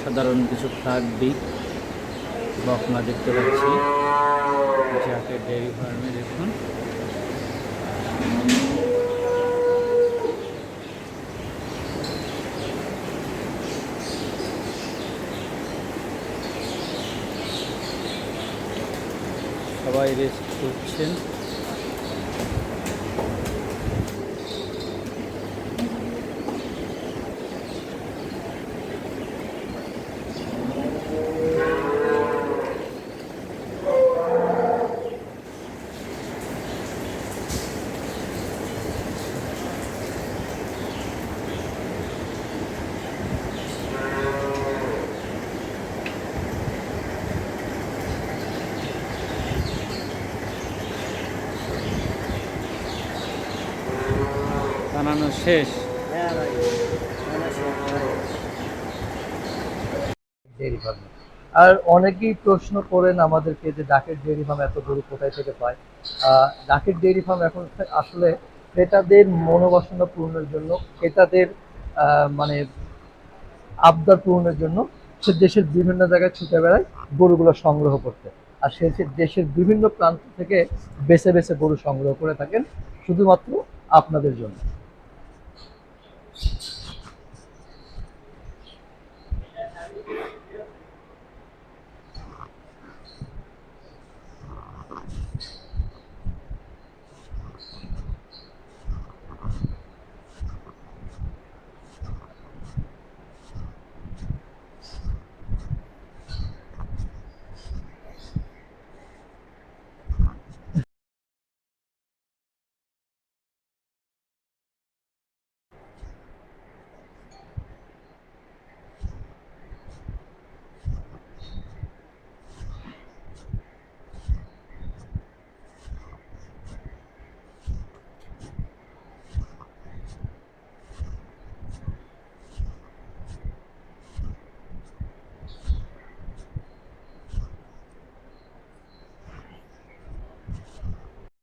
অসাধারণ কিছু ফ্ল্যাগ দিক বকনা দেখতে পাচ্ছি। যাকে ডেয়ারি ফার্মে দেখুন। সবাই রেস্ট করছেন। বানানো শেষ। আর অনেকেই প্রশ্ন করেন আমাদেরকে যে ডাকের ডেয়ারি ফার্ম এত গরু কোথায় থেকে পায়। ডাকের ডেয়ারি ফার্ম এখন আসলে ক্রেতাদের মনোবাসনা পূরণের জন্য, ক্রেতাদের মানে আবদার পূরণের জন্য সে দেশের বিভিন্ন জায়গায় ছুটে বেড়ায় গরুগুলো সংগ্রহ করতে। আর সে দেশের বিভিন্ন প্রান্ত থেকে বেছে বেছে গরু সংগ্রহ করে থাকেন, শুধুমাত্র আপনাদের জন্য।